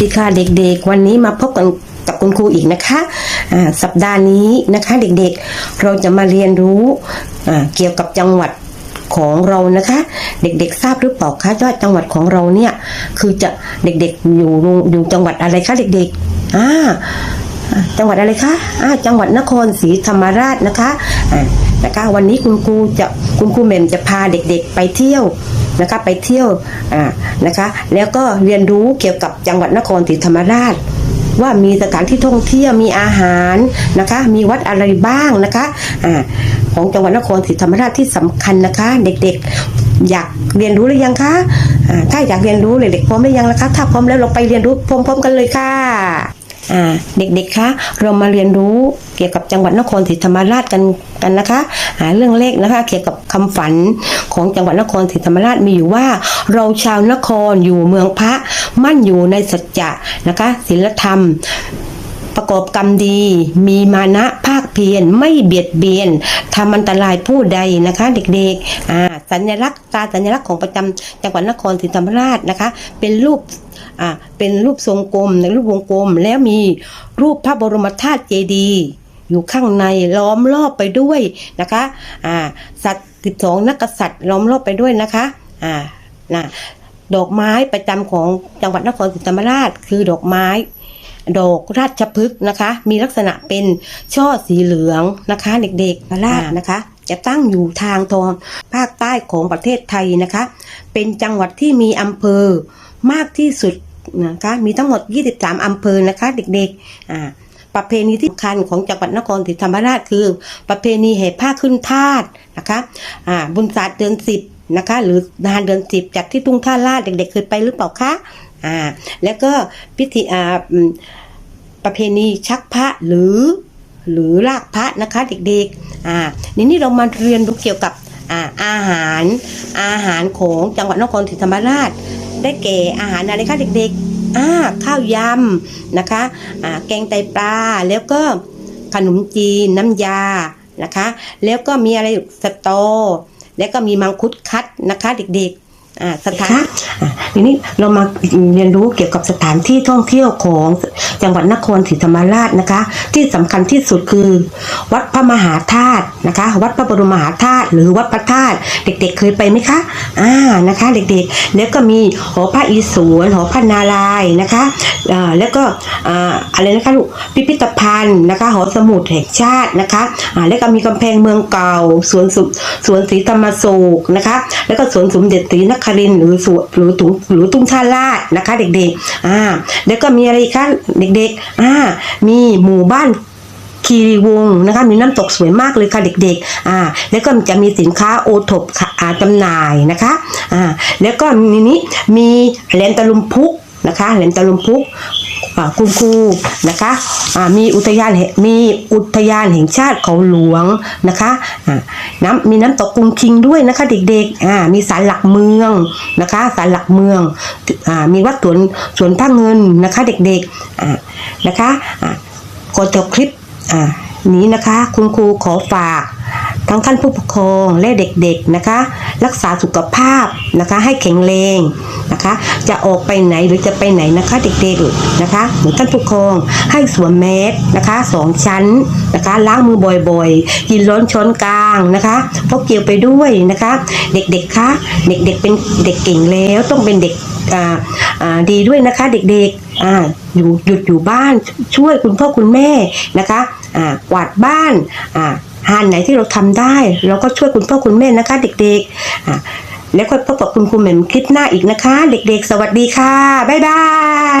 ดีค่ะเด็กๆ วันนี้มาพบกันกับคุณครูอีกนะคะอ่าสัปดาห์นี้นะคะเด็กๆ เราจะมาเรียนรู้เกี่ยวกับจังหวัดของเรานะคะ เด็กๆทราบหรือเปล่าคะว่าจังหวัดของเราเนี่ยคือจะเด็กๆอยู่อยู่จังหวัดอะไรคะเด็กๆอ่าจังหวัดอะไรคะอ่าจังหวัดนครศรีธรรมราชนะคะอ่านะคะวันนี้คุณครูจะคุณครูเมมจะพาเด็กๆ ไปเที่ยว นะคะไปเที่ยวอ่านะคะ แล้วก็เรียนรู้เกี่ยวกับจังหวัดนครศรีธรรมราชว่ามีสถานที่ท่องเที่ยวมีอาหารนะคะ มีวัดอะไรบ้างนะคะอ่าของจังหวัดนครศรีธรรมราชที่สำคัญนะคะ เด็กๆอยากเรียนรู้หรือยังคะอ่าถ้าอยากเรียนรู้เด็กๆพร้อมหรือยังล่ะคะถ้าพร้อมแล้วเราไปเรียนรู้พร้อม ๆ กันเลยค่ะ อ่าเด็กๆคะเรามาเรียนรู้เกี่ยวกับจังหวัดนครศรีธรรมราชกันกันนะคะหาเรื่องเลขนะคะ เกี่ยวกับคำฝันของจังหวัดนครศรีธรรมราชมีอยู่ว่า เราชาวนครอยู่เมืองพระมั่นอยู่ในสัจจะนะคะศีลธรรมประกอบกรรมดี มีมานะภาค เพียรไม่เบียดเบียนทำอันตรายผู้ใดนะคะ เด็กๆอ่าสัญลักษณ์ตราสัญลักษณ์ของประจำจังหวัดนครศรีธรรมราชนะคะ เป็นรูปอ่าเป็นรูปทรงกลมในรูปวงกลม แล้วมีรูปพระบรมธาตุเจดีย์อยู่ข้างในล้อมรอบไปด้วยนะคะอ่าสัตว์สิบสองนักษัตริย์ล้อมรอบไปด้วยนะคะอ่านะดอกไม้ประจำของจังหวัดนครศรีธรรมราช คือดอกไม้ ดอกราชพฤกษ์นะคะ มีลักษณะเป็นช่อสีเหลืองนะคะ เด็กๆราชนะคะ จะตั้งอยู่ทางตอนภาคใต้ของประเทศไทยนะคะ เป็นจังหวัดที่มีอำเภอมากที่สุดนะคะมีทั้งหมด 23 อำเภอนะคะ เด็กๆอ่าประเพณีที่สำคัญของจังหวัดนครศรีธรรมราชคือ ประเพณีแห่ผ้าขึ้นพาดนะคะอ่าบุญศาสตร์เดือนสิบนะคะ หรืองานเดือนสิบจัดที่ทุ่งท่าลาดเด็กๆเคยไปหรือเปล่าคะอ่าแล้วก็พิธีอ่า ประเพณีชักพระหรือ หรือลากพระนะคะเด็กๆอ่านี่นี่เรามาเรียนรู้เกี่ยวกับอ่าอาหารอาหารของจังหวัดนครศรีธรรมราช ได้แก่อาหารอะไรคะเด็กๆอ่าข้าวยำนะคะอ่าแกงไตปลาแล้วก็ขนมจีนน้ำยานะคะ แล้วก็มีอะไรสตอ แล้วก็มีมังคุดคัดนะคะเด็กๆ อ่าสถานทีนี้เรามาเรียนรู้เกี่ยวกับสถานที่ท่องเที่ยวของจังหวัดนครศรีธรรมราชนะคะ ที่สำคัญที่สุดคือ วัดพระมหาธาตุนะคะ วัดพระบรมมหาธาตุหรือวัดพระธาตุเด็กๆเคยไปไหมคะอ่านะคะ เด็กๆแล้วก็มีหอพระอิศวรหอพระนารายนะคะอ่าแล้วก็อ่าอะไรนะคะลูกพิพิธภัณฑ์นะคะ หอสมุดแห่งชาตินะคะอ่าแล้วก็มีกำแพงเมืองเก่าสวนสุสวนศรีธรรมโศกนะคะ แล้วก็สวนสมเด็จศรีนครินหรือสวนหรือตุงหรือตุ้งท่าลาดนะคะ เด็กๆอ่าแล้วก็มีอะไรคะเด็กๆอ่ามีหมู่บ้านคีรีวงนะคะมีน้ำตกสวยมากเลยค่ะเด็กๆอ่าแล้วก็จะมีสินค้าโอทบค่ะอาจำหน่ายนะคะอ่าแล้วก็ในนี้มีแหลมตะลุมพุกนะคะแหลมตะลุมพุก คุณครูนะคะมีอุทยานมีอุทยานแห่งชาติเขาหลวงนะคะน้ำมีน้ำตกกุงคิงด้วยนะคะเด็กๆมีศาลหลักเมืองนะคะศาลหลักเมืองอมีวัดสวนสวนพระเงินนะคะเด็กๆนะคะอ่าก่อนจบคลิปนี้นะคะ คุณครูขอฝาก ทั้งท่านผู้ปกครองและเด็กๆนะคะ รักษาสุขภาพนะคะ ให้แข็งแรงนะคะ จะออกไปไหนหรือจะไปไหนนะคะเด็กๆนะคะหรือท่านผู้ปกครองให้สวมแมสนะคะสองชั้นนะคะล้างมือบ่อยๆกินร้อนช้อนกลางนะคะพกเกี่ยวไปด้วยนะคะ เด็กๆคะเด็กๆเป็นเด็กเก่งแล้วต้องเป็นเด็กดีด้วยนะคะเด็กๆออยู่หยุดอยู่บ้านช่วยคุณพ่อคุณแม่นะคะกวาดบ้านอ่า งานไหนที่เราทำได้ เราก็ช่วยคุณพ่อคุณแม่นะคะ เด็กๆ แล้วก็พบกับคุณครูแหม่มคลิปหน้าอีกนะคะ เด็กๆ สวัสดีค่ะ บ๊ายบาย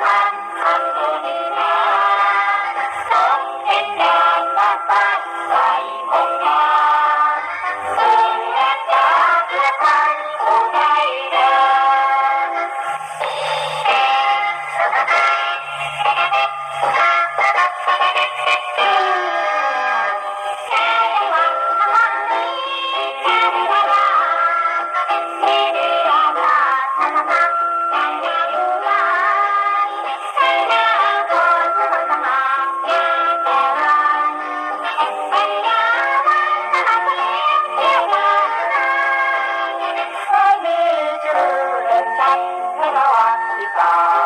「ハンドにね」Bye.